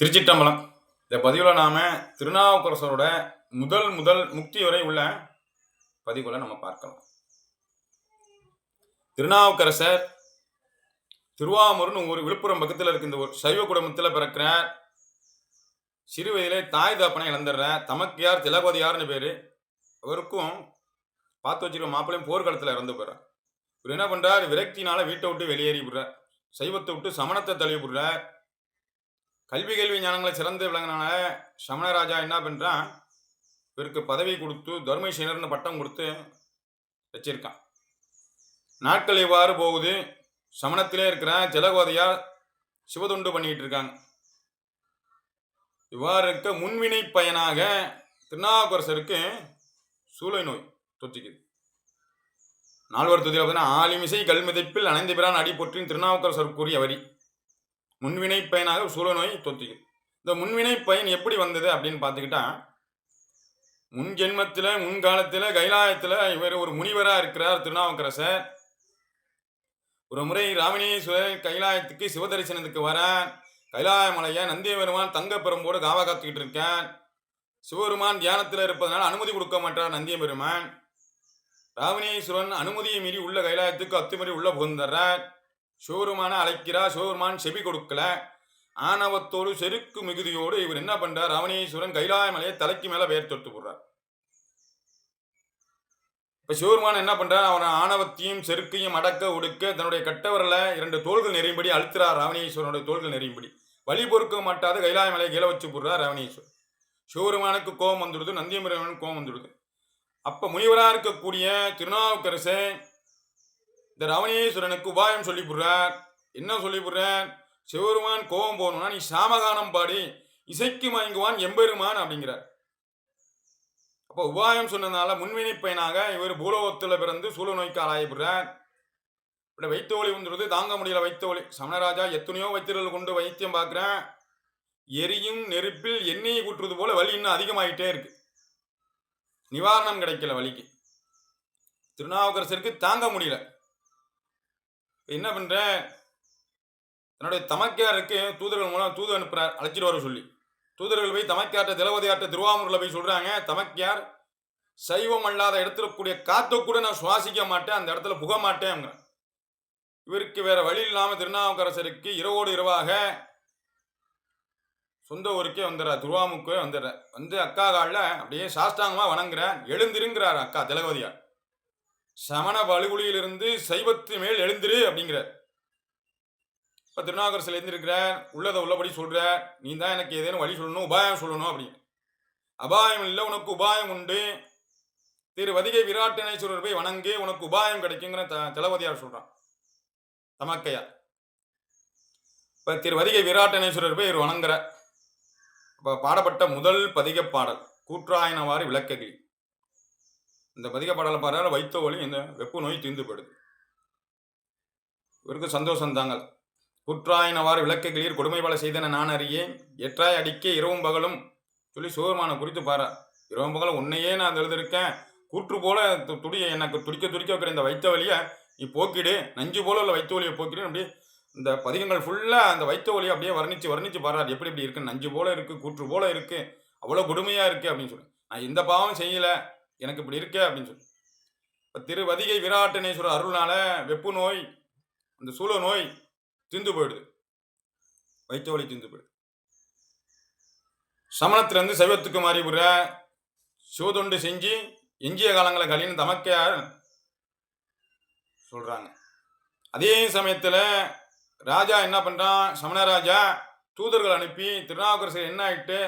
திருச்சிட்டம்பலம். இந்த பதிவில் நாம் திருநாவுக்கரசரோட முதல் முதல் முக்தி வரை உள்ள பதிவுகளை நம்ம பார்க்கலாம். திருநாவுக்கரசர் திருவாமூர்னு ஒரு விழுப்புரம் பக்கத்தில் இருக்க. இந்த ஒரு சைவ குடும்பத்தில் பிறக்கிறார் சிறு வயதிலே தாய் தாப்பனை இழந்துடுற தமக்கையார் திலகவதியார்னு பேர். அவருக்கும் பார்த்து வச்சிருக்க மாப்பிள்ளையும் போர்க்களத்தில் இறந்து போகிறார் இவர் என்ன பண்ணுறார் விரக்தினால் வீட்டை விட்டு வெளியேறி விடுறார் சைவத்தை விட்டு சமணத்தை தழுவி விடுறார் கல்வி கேள்வி ஞானங்களை சிறந்து விளங்கினால சமணராஜா என்ன பண்ணுறான் இவருக்கு பதவி கொடுத்து தர்மசேனர்னு பட்டம் கொடுத்து வச்சிருக்கான். நாட்கள் இவ்வாறு போகுது. சமணத்திலே இருக்கிற ஜலகோதையா சிவதுண்டு பண்ணிட்டு இருக்காங்க. இவ்வாறு இருக்க முன்வினை பயனாக திருநாவுக்கரசருக்கு சூளை நோய் தொற்றிக்குது. நால்வர் தொகுதியில் பார்த்தீங்கன்னா ஆலிமிசை கல்மிதைப்பில் அணைந்து பிறான் அடிபொற்றின் திருநாவுக்கரசர் கூறிய வரி. முன்வினை பயனாக சூழநோய் தொத்திக்குது இந்த முன்வினை பயன் எப்படி வந்தது அப்படின்னு பார்த்துக்கிட்டா முன் ஜென்மத்தில் முன்காலத்தில் கைலாயத்தில் இவர் ஒரு முனிவராக இருக்கிறார் திருநாவுக்கரசர். ஒரு முறை ராமணீஸ்வரர் கைலாயத்துக்கு சிவதரிசனத்துக்கு வர கைலாய மலையை நந்தியபெருமான் தங்க பெரும்போடு காவா காத்துக்கிட்டு இருக்கேன் சிவபெருமான் தியானத்தில் இருப்பதனால் அனுமதி கொடுக்க மாட்டார் நந்தியபெருமான். ராவணீஸ்வரன் அனுமதியை மீறி உள்ள கைலாயத்துக்கு அத்துமீறி உள்ள புகுந்துடுறார். ஷோருமான அழைக்கிறார் ஷோருமான் செவி கொடுக்கல. ஆணவத்தோடு செருக்கு மிகுதியோடு இவர் என்ன பண்றார்? ராவணீஸ்வரன் கைலாயமலையை தலைக்கு மேல வேர் தொட்டு போடுறார். இப்ப சிவருமான் என்ன பண்றார்? அவன் ஆணவத்தையும் செருக்கையும் அடக்க ஒடுக்க தன்னுடைய கட்டவரில் இரண்டு தோள்கள் நெறியும்படி அழுத்துறார் ராவணீஸ்வரனுடைய தோள்கள் நெறியும்படி. வழி பொறுக்க மாட்டாது கைலாயமலை கீழே வச்சு போடுறார் ராவணீஸ்வரன். சிவருமானுக்கு கோபம் வந்துடுது நந்தியபெருமானுக்கு கோபம் வந்துடுது. அப்ப முனிவராக இருக்கக்கூடிய திருநாவுக்கரசன் இந்த ரவணீஸ்வரனுக்கு உபாயம் சொல்லி போடுறார். என்ன சொல்லி போடுறார்? சிவபெருமான் கோபம் போகணும்னா நீ சாமகானம் பாடி. இசைக்கு மயங்குவான் எம்பெருமான் அப்படிங்கிறார். அப்போ உபாயம் சொன்னதுனால முன்வினை பயனாக இவர் பூலோகத்தில் பிறந்து சூழ நோய்க்கு ஆளாயப்படுறார் இப்படி வைத்த ஒளி வந்துடுது. தாங்க முடியல வைத்த ஒளி. சமணராஜா எத்தனையோ வைத்தியர்கள் கொண்டு வைத்தியம் பார்க்குறேன் எரியும் நெருப்பில் எண்ணெயை கூட்டுறது போல வலி இன்னும் அதிகமாகிட்டே இருக்கு. நிவாரணம் கிடைக்கல வலிக்கு. திருநாவுக்கரசருக்கு தாங்க முடியல. என்ன பண்ற? தன்னுடைய தமக்கையாருக்கு தூதர்கள் மூலம் தூது அனுப்புறார் அழைச்சிட்டு வர சொல்லி. தூதர்கள் போய் தமக்கையார்ட்ட திலவதியார்ட்ட திருவாமூரில் போய் சொல்கிறாங்க தமக்கையார் சைவம் அல்லாத இடத்துல கூடிய காத்தை கூட நான் சுவாசிக்க மாட்டேன் அந்த இடத்துல புக மாட்டேன் இவருக்கு வேற வழி இல்லாமல் திருநாவுக்கரசருக்கு இரவோடு இரவாக சொந்த ஊருக்கே வந்துடுறார் திருவாமுக்கே வந்துடுறார். வந்து அக்கா காலில் அப்படியே சாஷ்டாங்கமாக வணங்குறேன் எழுந்திருங்கிறார் அக்கா திலகவதியார். சமண வலுகுலியிலிருந்து சைவத்து மேல் எழுந்திரு அப்படிங்கிறார். இப்போ திருநாகரசில் எழுந்திருக்கிற உள்ளதை உள்ளபடி சொல்ற நீ தான் எனக்கு ஏதேனும் வழி சொல்லணும் உபாயம் சொல்லணும் அப்படின்னு அபாயம் இல்லை உனக்கு உபாயம் உண்டு. திரு வதிகை விராட்டனேஸ்வரர் போய் வணங்கு உனக்கு உபாயம் கிடைக்குங்கிற த தளபதியார் சொல்றான். தமக்கையா. இப்போ திரு வதிகை விராட்டனேஸ்வரர் போய் இவர் வணங்குற இப்போ பாடப்பட்ட முதல் பதிக பாடல் கூற்றாயினவாறு விளக்ககிரி இந்த பதிக பாடலை பாடுற வைத்த ஒளி இந்த வெப்பு நோய் தீர்ந்துபடுது இவருக்கு சந்தோஷம் தாங்கள். குற்றாயினவாறு விளக்ககிளியர் கொடுமை பல செய்தன நான் அறியேன். எற்றாய் அடிக்க இரவும் பகலும் சொல்லி சிவபெருமானை குறித்து பாரா. இரவும் பகலும் உன்னையே நான் எழுதிருக்கேன் கூற்று போல து- துடிய எனக்கு துடிக்க துடிக்க வைக்கிற இந்த வைத்த வழியை நீ போக்கிடு. நஞ்சு போல உள்ள வைத்த வலியை போக்கிடு அப்படி இந்த பதிகங்கள் ஃபுல்லாக அந்த வைத்த வலியை அப்படியே வர்ணிச்சு வர்ணிச்சு பாராரு எப்படி இப்படி இருக்கு? நஞ்சு போல இருக்கு கூற்று போல இருக்குது அவ்வளோ கொடுமையாக இருக்குது அப்படின்னு சொல்லி. நான் எந்த பாவம் செய்யலை. எனக்கு இப்படி இருக்கே அப்படின்னு சொல்லி. இப்போ திருவதிகை விராட்டனேஸ்வரர் அருள்னால வெப்பு நோய் அந்த சூழ நோய் திந்து போயிடுது. வைத்த வழி திந்து போயிடுது. சமணத்திலேருந்து சைவத்துக்கு மாறி விடுற சிவதொண்டு செஞ்சு எஞ்சிய காலங்களை கழின்னு தமக்கையார் சொல்கிறாங்க அதே சமயத்தில் ராஜா என்ன பண்ணுறான் சமணராஜா தூதர்கள் அனுப்பி திருநாவுக்கரசர் என்ன ஆகிட்டு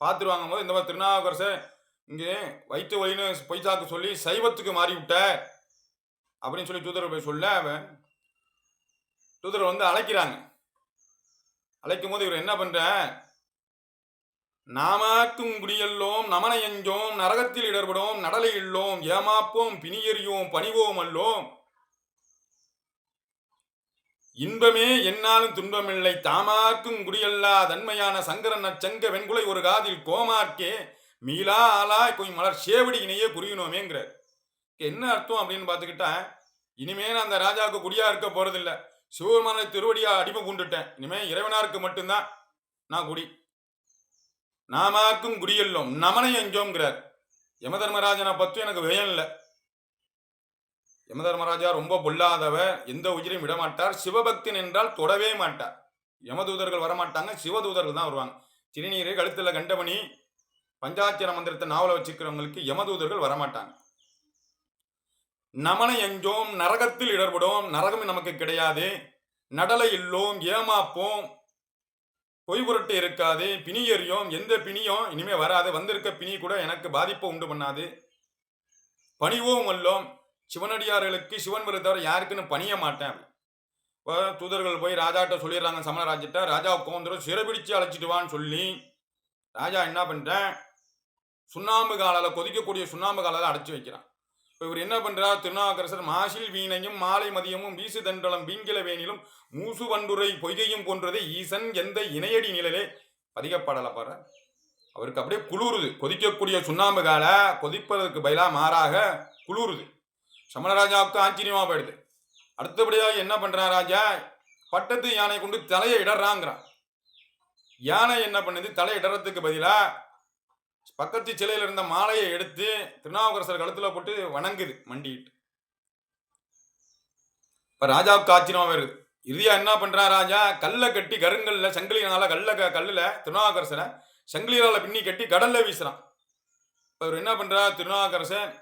பார்த்துருவாங்க போது இந்த மாதிரி திருநாவுக்கரசர் இங்கே வைத்த வழின்னு பொய் சாக்கு சொல்லி சைவத்துக்கு மாறிவிட்ட அப்படின்னு சொல்லி தூதர் போய் சொல்ல அவன். தூதர் வந்து அழைக்கிறாங்க. அழைக்கும் போது இவர் என்ன பண்ற? நாமாக்கும் குடியல்லோம் நமனை எஞ்சோம் நரகத்தில் இடர்படும் நடலை இல்லோம் ஏமாப்போம் பிணியறியோம் பணிவோம் அல்லோம். இன்பமே என்னாலும் துன்பமில்லை தாமாக்கும் குடியல்லா தன்மையான சங்கரன் அச்சங்க வெண்குலை ஒரு காதில் கோமார்க்கே. மீளா ஆளா கொஞ்சம் மலர் சேவடி இணையே புரியணுமேங்கிறார் என்ன அர்த்தம் அப்படின்னு பார்த்துக்கிட்டா இனிமே நான் அந்த ராஜாவுக்கு குடியா இருக்க போறதில்ல. சிவபெருமான திருவடியா அடிமை பூண்டுட்டேன். இனிமே இறைவனாருக்கு மட்டும்தான் நான் குடி. நாமாக்கும் குடியெல்லோம். நமனை எஞ்சோங்கிறார் யமதர்மராஜனை பற்றி எனக்கு பயம் இல்லை. யமதர்மராஜா ரொம்ப பொல்லாதவர் எந்த உயிரையும் விடமாட்டார். சிவபக்தன் என்றால் தொடவே மாட்டார். யமதூதர்கள் வரமாட்டாங்க. சிவதூதர்கள் தான் வருவாங்க. திருநீரை கழுத்தில் கண்டபணி பஞ்சாட்சர மந்திரத்தை நாவல வச்சுக்கிறவங்களுக்கு யமதூதர்கள் வரமாட்டாங்க. நமனை எஞ்சோம் நரகத்தில் இடர்படும் நரகம் நமக்கு கிடையாது. நடலை இல்லோம் ஏமாப்போம். பொய் புரட்டு இருக்காது பிணி எறியும். எந்த பிணியும் இனிமே வராது. வந்திருக்க பிணி கூட எனக்கு பாதிப்பை உண்டு பண்ணாது. பணிவோம் அல்லோம் சிவனடியார்களுக்கு சிவன் விருத்தவர் யாருக்குன்னு பணிய மாட்டேன். தூதர்கள் போய் ராஜாட்ட சொல்லிடுறாங்க சமணராஜ்கிட்ட ராஜா கோந்தரும் சிறைபிடிச்சு அழைச்சிட்டு வான்னு சொல்லி ராஜா என்ன பண்ணிட்டேன் சுண்ணாம்பு காலால் கொதிக்கக்கூடிய சுண்ணாம்பு காலால் அடைச்சி வைக்கிறான். இப்போ இவர் என்ன பண்ணுறார் திருநாவுக்கரசர் மாசில் வீணையும் மாலை மதியமும் வீசு தண்டலம் வீங்கில வேணிலும் மூசு வண்டுரை பொய்கையும் போன்றதை ஈசன் எந்த இணையடி நிழலே பதிகப்படலை பாரு அவருக்கு அப்படியே குளிருது. கொதிக்கக்கூடிய சுண்ணாம்பு கால கொதிப்பதற்கு பதிலாக மாறாக குளிருது. சமணராஜாவுக்கு ஆச்சரியமாக போயிடுது. அடுத்தபடியாக என்ன பண்ணுறான் ராஜா? பட்டத்து யானை கொண்டு தலையை இடறாங்கிறான். யானை என்ன பண்ணுது? தலையை இடறதுக்கு பதிலாக பக்கத்து சிலையில் இருந்த மாலையை எடுத்து திருநாவுக்கரசர் கழுத்தில் போட்டு வணங்குது மண்டிட்டு. இப்போ ராஜாவுக்கு ஆச்சரியமா வருது இறுதியாக என்ன பண்ணுறா ராஜா? கல்லை கட்டி கருங்கல்ல சங்கிலினால கல்ல க- கல்லில் திருநாவுக்கரசரை சங்கிலியால பின்னி கட்டி கடல்ல வீசுகிறான் அவர் என்ன பண்ணுறா திருநாவுக்கரசர்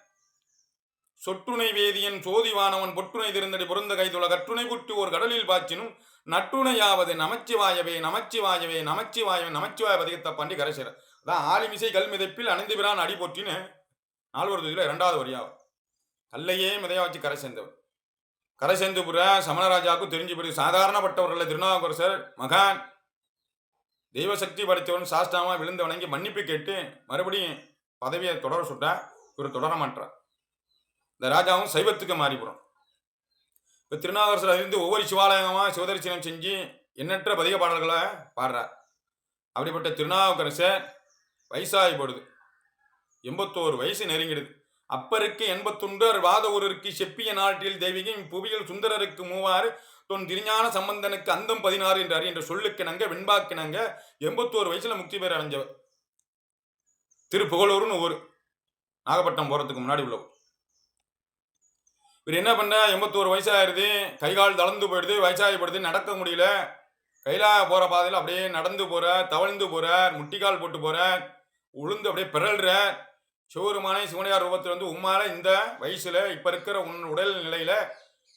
சொட்டுணை வேதியன் சோதிவானவன் பொட்டுணை திருந்தடி பொருந்த கைதுள்ள கட்டுணை குட்டி ஒரு கடலில் பாய்ச்சினும் நட்டுணையாவது நமச்சிவாயவே நமச்சிவாயவே நமச்சிவாயவே நமச்சிவாய பதிகத்தை பாண்டி கரைசிற அதான் ஆலிமிசை கல் மிதப்பில் அணைந்து பிரான் அடி போற்றின்னு நால்வர் தொகுதியில் இரண்டாவது வரியாகும். கல்லையே மிதையா வச்சு கரை சேர்ந்தவர் கரை சேர்ந்து புற சமணராஜாவுக்கும் தெரிஞ்சு போயிடுது சாதாரணப்பட்டவர்கள் திருநாவுக்கரசர் மகான். தெய்வ சக்தி படைத்தவன் சாஸ்தாமா விழுந்து வணங்கி மன்னிப்பு கேட்டு மறுபடியும் பதவியை தொடர சுட்டா இவர் தொடர மாட்டார் இந்த ராஜாவும் சைவத்துக்கு மாறிவிடும் இப்போ திருநாவுக்கரசர் அறிந்து ஒவ்வொரு சிவாலயமாக சிவதரிசனம் செஞ்சு எண்ணற்ற பதிக பாடல்களை பாடுறார். அப்படிப்பட்ட திருநாவுக்கரசர் வயசாகி போடுது எண்பத்தோரு வயசு நெருங்கிடுது. அப்பருக்கு எண்பத்தொன்று வாத ஒருவருக்கு செப்பிய நாட்டில் தெய்வீகம் புவியில் சுந்தரருக்கு மூவாறு தொன் திருஞான சம்பந்தனுக்கு அந்தம் பதினாறு என்றார். என்ற சொல்லுக்கிணங்க வெண்பாக்கிணங்க எண்பத்தோரு வயசுல முக்தி பெற அடைஞ்சவர் திருப்புகழூர்னு ஊர். நாகப்பட்டினம் போறதுக்கு முன்னாடி உள்ளவர் இவர் என்ன பண்ண எண்பத்தோரு வயசாயிருது கை கால் தளர்ந்து போயிடுது வயசாகி நடக்க முடியல. கையில போற பாதையில் அப்படியே நடந்து போற தவழ்ந்து போற முட்டிக்கால் போட்டு போற உளுந்து அப்படியே பிறல்ற சிவருமானே சிவனையார் ரூபத்தில் வந்து உம்மால இந்த வயசுல இப்ப இருக்கிற உன் உடல் நிலையில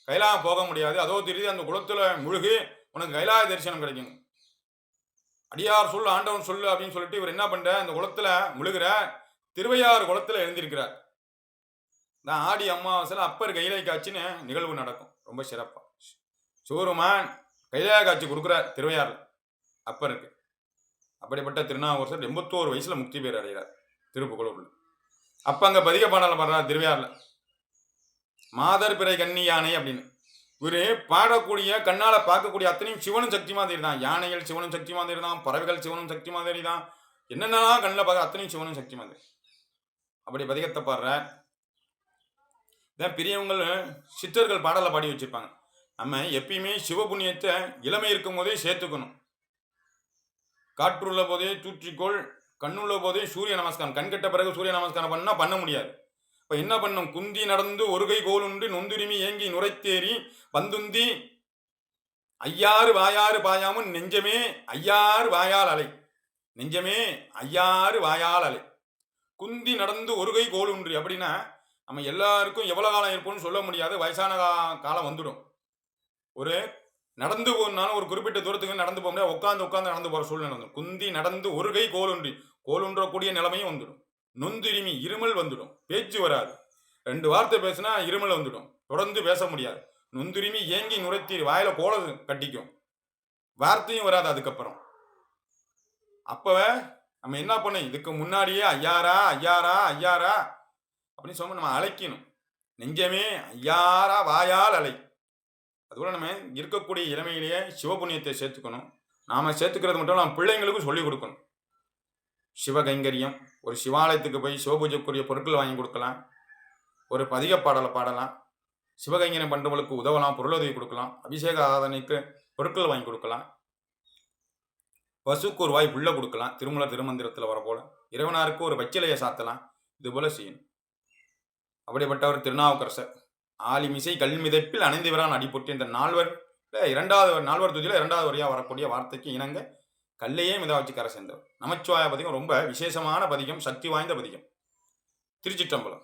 கைலா போக முடியாது. அதோ தெரியுது அந்த குளத்துல முழுகி உனக்கு கைலாய தரிசனம் கிடைக்கும். அடியார் சொல் ஆண்டவன் சொல்லு அப்படின்னு சொல்லிட்டு இவர் என்ன பண்ற? அந்த குளத்துல முழுகிற திருவையாறு குளத்துல எழுந்திருக்கிறார். நான் ஆடி அமாவாசையில் அப்பர் கைலை காட்சின்னு நிகழ்வு நடக்கும். ரொம்ப சிறப்பாக சிவருமான் கைலாய காட்சி கொடுக்குறார் திருவையாறு அப்பருக்கு. அப்படிப்பட்ட திருநாவுக்கரசர் எண்பத்தோரு வயசில் முக்தி பேர் அடைகிறார் திருப்புகழூர்ல. அப்போ அங்கே பதிக பாடலை பாடுறார் திருவையாரில் மாதர் பிறை கன்னி யானை அப்படின்னு. இவர் பாடக்கூடிய கண்ணால் பார்க்கக்கூடிய அத்தனையும் சிவனும் சக்தி மாதிரி தான். யானைகள் சிவனும் சக்தி மாதிரி தான் பறவைகள் சிவனும் சக்தி மாதிரி தான். என்னென்னலாம் கண்ணில் பார்க்க அத்தனையும் சிவனும் சக்தி மாதிரி. அப்படி பதிகத்தை பாடுறார். இதான் பெரியவங்கள் சித்தர்கள் பாடலை பாடி வச்சுருப்பாங்க. நம்ம எப்பயுமே சிவபுண்ணியத்தை இளமை இருக்கும் போதே சேர்த்துக்கணும். காற்றுள்ள போதே தூற்றிக்கொள் கண்ணுள்ள போதே சூரிய நமஸ்காரம். கண்கெட்ட பிறகு சூரிய நமஸ்காரம் பண்ணால் பண்ண முடியாது. இப்போ என்ன பண்ணும்? குந்தி நடந்து ஒரு கை கோலுண்டு நொந்துரிமி ஏங்கி நுரைத்தேறி வந்துந்தி ஐயாறு வாயாறு பாயாமும் நெஞ்சமே ஐயாறு வாயால் அலை. நெஞ்சமே ஐயாறு வாயால் அலை. குந்தி நடந்து ஒரு கை கோலுன்று அப்படின்னா நம்ம எல்லாருக்கும் எவ்வளோ காலம் இருப்போம்னு சொல்ல முடியாது. வயசான கா- காலம் வந்துடும். ஒரு நடந்து போனாலும் ஒரு குறிப்பிட்ட தூரத்துக்கு நடந்து போக முடியாது உட்காந்து உட்காந்து நடந்து போகிற சூழ்நிலை வந்துடும். குந்தி நடந்து ஒரு கை கோலுன்றி கோலுன்றக்கூடிய நிலைமையும் வந்துடும். நொந்துரிமி இருமல் வந்துடும். பேச்சு வராது. ரெண்டு வார்த்தை பேசினா இருமல் வந்துடும். தொடர்ந்து பேச முடியாது. நொந்துரிமி ஏங்கி நுரைத்தீர் வாயில கோல கட்டிக்கும். வார்த்தையும் வராது அதுக்கப்புறம். அப்போ நம்ம என்ன பண்ண இதுக்கு முன்னாடியே ஐயாரா ஐயாரா ஐயாரா அப்படின்னு சொல்லி நம்ம அழைக்கணும். நெஞ்சமே ஐயாரா வாயால் அலை அதுபோல் நம்ம இருக்கக்கூடிய இளமையிலேயே சிவபுண்ணியத்தை சேர்த்துக்கணும். நாம சேர்த்துக்கிறது மட்டும் நம்ம பிள்ளைங்களுக்கும் சொல்லிக் கொடுக்கணும். சிவகைங்கரியம் ஒரு சிவாலயத்துக்கு போய் சிவபூஜைக்குரிய பொருட்கள் வாங்கி கொடுக்கலாம். ஒரு பதிக பாடலை பாடலாம். சிவகைங்கரியம் பண்றவங்களுக்கு உதவலாம் பொருளுதவி கொடுக்கலாம். அபிஷேக ஆராதனைக்கு பொருட்கள் வாங்கி கொடுக்கலாம். பசுக்கு ஒரு வாய் உள்ளே கொடுக்கலாம். திருமல திருமந்திரத்தில் வர இறைவனாருக்கு ஒரு வச்சிலையை சாத்தலாம். இது போல செய்யணும். அப்படிப்பட்டவர் திருநாவுக்கரசர். ஆலிமிசை கல்மிதைப்பில் அணைந்தவரான் அடிபொற்றி இந்த நால்வர் இரண்டாவது நால்வர் துதியில் இரண்டாவது வரியாக வரக்கூடிய வார்த்தைக்கு இணங்க கல்லையே மித வச்சு கரை சேர்ந்தவர். நமச்சிவாய பதிகம் ரொம்ப விசேஷமான பதிகம் சக்தி வாய்ந்த பதிகம். திருச்சிற்றம்பலம்.